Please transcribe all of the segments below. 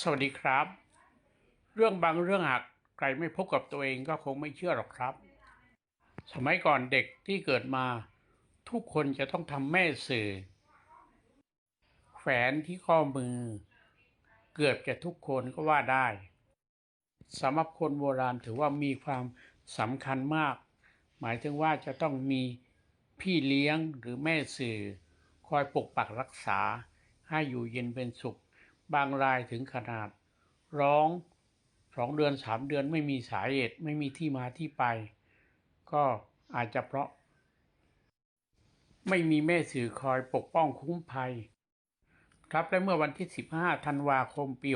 สวัสดีครับ เรื่องบางเรื่องหากใครไม่พบกับตัวเองก็คงไม่เชื่อหรอกครับ สมัยก่อนเด็กที่เกิดมาทุกคนจะต้องทำแม่สื่อ แขวนที่ข้อมือ เกือบจะทุกคนก็ว่าได้สำหรับคนโบราณถือว่ามีความสำคัญมาก หมายถึงว่าจะต้องมีพี่เลี้ยงหรือแม่สื่อ คอยปกปักรักษาให้อยู่เย็นเป็นสุข บางรายถึงขนาด ร้องสองเดือนสามเดือนไม่มีสาเหตุไม่มีที่มาที่ไป ก็อาจจะเพราะ ไม่มีแม่สื่อคอยปกป้องคุ้มภัย ครับและเมื่อวันที่ 15 ธันวาคมปี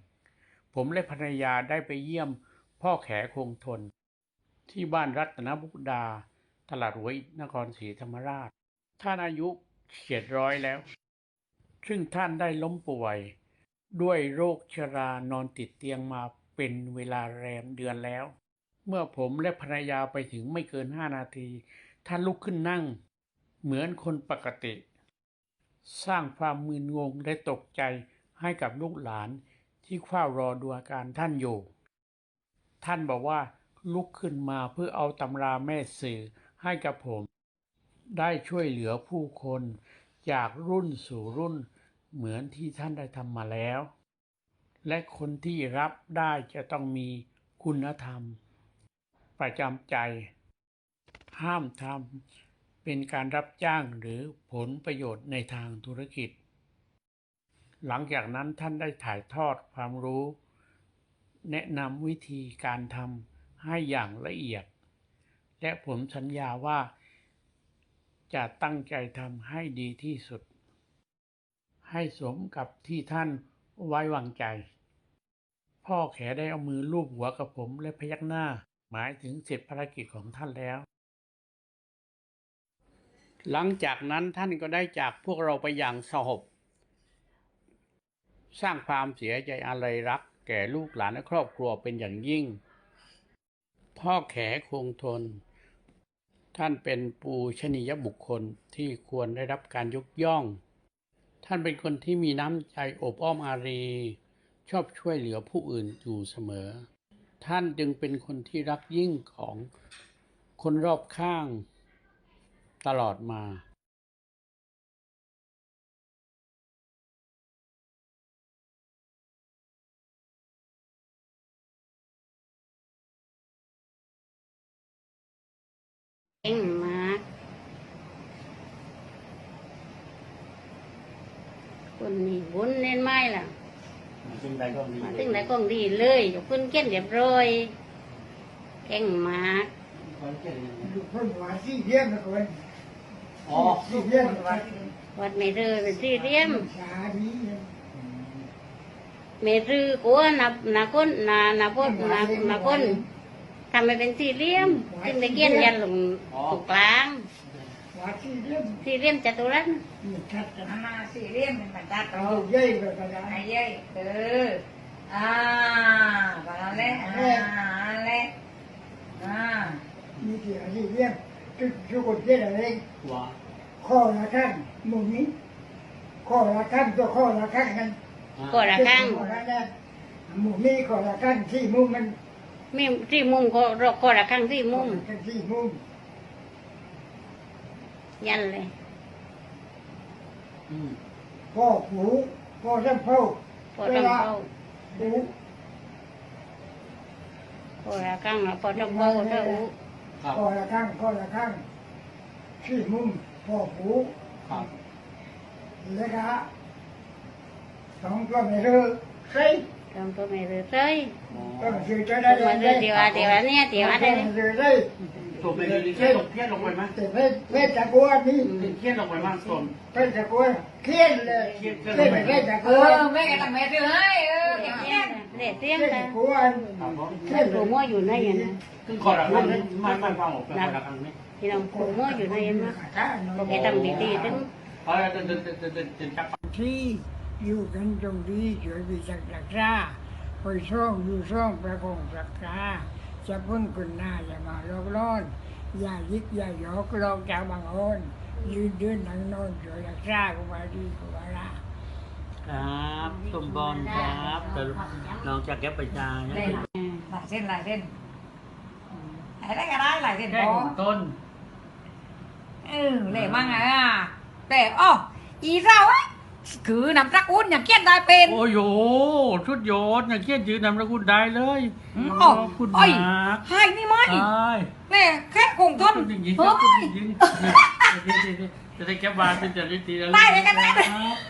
61 ผมและภรรยาได้ไปเยี่ยมพ่อแขคงทน ที่บ้านรัตนบุดา ตลาดหัวอินครศรีธรรมราช ท่านอายุเฉียดร้อยแล้ว ซึ่งท่านได้ล้มป่วย ด้วยโรคชรานอนติดเตียงมาเป็นเวลาแรมเดือนแล้ว เมื่อผมและภรรยาไปถึงไม่เกินห้านาที ท่านลุกขึ้นนั่ง เหมือนคนปกติ สร้างความมึนงงและตกใจให้กับลูกหลานที่เฝ้ารอดูอาการท่านอยู่ ท่านบอกว่าลุกขึ้นมาเพื่อเอาตำราแม่สื่อให้กับผม ได้ช่วยเหลือผู้คนจากรุ่นสู่รุ่น เหมือนที่ท่านได้ทำมาแล้ว และคนที่รับได้จะต้องมีคุณธรรม ประจำใจ ห้ามทำเป็นการรับจ้างหรือผลประโยชน์ในทางธุรกิจ หลังจากนั้นท่านได้ถ่ายทอดความรู้ แนะนำวิธีการทำให้อย่างละเอียด และผมสัญญาว่าจะตั้งใจทำให้ดีที่สุด ให้สมกับที่ท่านไว้วางใจ พ่อแขได้เอามือลูบหัวกับผมและพยักหน้า หมายถึงเสร็จภารกิจของท่านแล้ว หลังจากนั้นท่านก็ได้จากพวกเราไปอย่างสงบสร้างความเสียใจอะไรรัก แก่ลูกหลานและครอบครัวเป็นอย่างยิ่ง พ่อแขคงทน ท่านเป็นปูชนียบุคคลที่ควรได้รับการยกย่อง ท่านเป็นคนที่มีน้ำใจอบอ้อมอารี ชอบช่วยเหลือผู้อื่นอยู่เสมอ ท่านจึงเป็นคนที่รักยิ่งของคนรอบข้างตลอดมาเก่งมาก คนนี้บุญเล่นไม้ล่ะจึงใดก็ดีมาถึงไหนก็ดีเลยยกขึ้นเกี้ยนเรียบร้อยเก่งมากลูกคนหวานสี่เยี่ยมนะคนอ๋อสี่เยี่ยมวัดเมรือเป็นสี่เหลี่ยมชาดีเนี่ยเมรือกัวนับนาคนนานาพดนานาคนทำให้เป็นสี่เหลี่ยมจึงได้เกี้ยนยันลงตรงกลางหวาสี่เยี่มสี่เหลี่ยมจัตุรัสนี่ชัดกันอ่าสี่เหลี่ยมเป็นบรรทัดเอาเอาเย่แบบกระดาไอ้ษเย้ยเอออ่าบาลเละอ่าเละอ่ามีกี่สี่เยี่ยมทุกทุกคนเย่อะไรหัวข้อละขั้นมุมนี้ข้อละขั้นตัวข้อละขั้นกันข้อละขั้นมุมนี้ข้อละขั้นที่มุมมันมีที่มุมก็รก็ระข้างที่มุมที่มุม ยันเลยอืมพ่อผูพ่อท่านพ่อพอต้องเข้าผูพอระข้างแล้วพอต้องเข้าเท่าครับข้อละขั้นข้อละขั้นที่มุมพ่อผูครับแล้วก็สองตัวไม่เลิกใช่ต้องตัวไม่เรือเซ้ก็คือจะได้ตัวเรือเดียวเดียวเนี่ยเดียวอะไรเรือ ได้ตัวเป็นเครียดลงเครียดลงไปไหมแต่เพศเพศตะกัวนี่เครียดลงไปมากส่วนเพศตะกัวเครียดเลยเครียดเพศตะเอกัวอแม่ทำแม่ซื้อให้เออเก็บเงี้ยเด็ดเคเสีรียยงดนะตะกัวครับผมเครียดปลูกมั่วอยู่ในยันนะซึ่งขอละครั้งนี้ไม่ไม่ฟังออกเป็นขอละครั้งนี้พี่น้องปลูกมั่วอยู่ในยันนะโอเคทำดีๆถึงเพราะจะจะจะจะจะจับที่อยู่กันตรงนี้ช่วยวิจักรักษาไปช่องอยู่ช่องประคองรักษา จะพ้นคุณหน้าอย่ามาลอกล้อนอย่ายิกอย่าหยอกลอกจากบางคนยืนเดินนั่งนอนช่วยรักษากูมาดีกูมาละครับสมบอลครับแต่น้องจะแก้ไปจาเล่นหลายเส้นหลายเส้นอะไรก็ได้หลายเส้นแค่พอต้นเออเล่มั่งอะแต่อ้ออีเราอะ คือนำตระกูลอย่างเกียนได้เป็น โอ้โหชุดยอดอย่างเขียนยืนนำระกุลได้เลยอืมขอ๋ออบคุณอ้อย มากให้นี่ไหมใช่แม่แค่คงทนคุณยิงเฮ้คุณยยิงจะได้แก้บานเป็นจริตดีได้เลยกันได้เลยครับ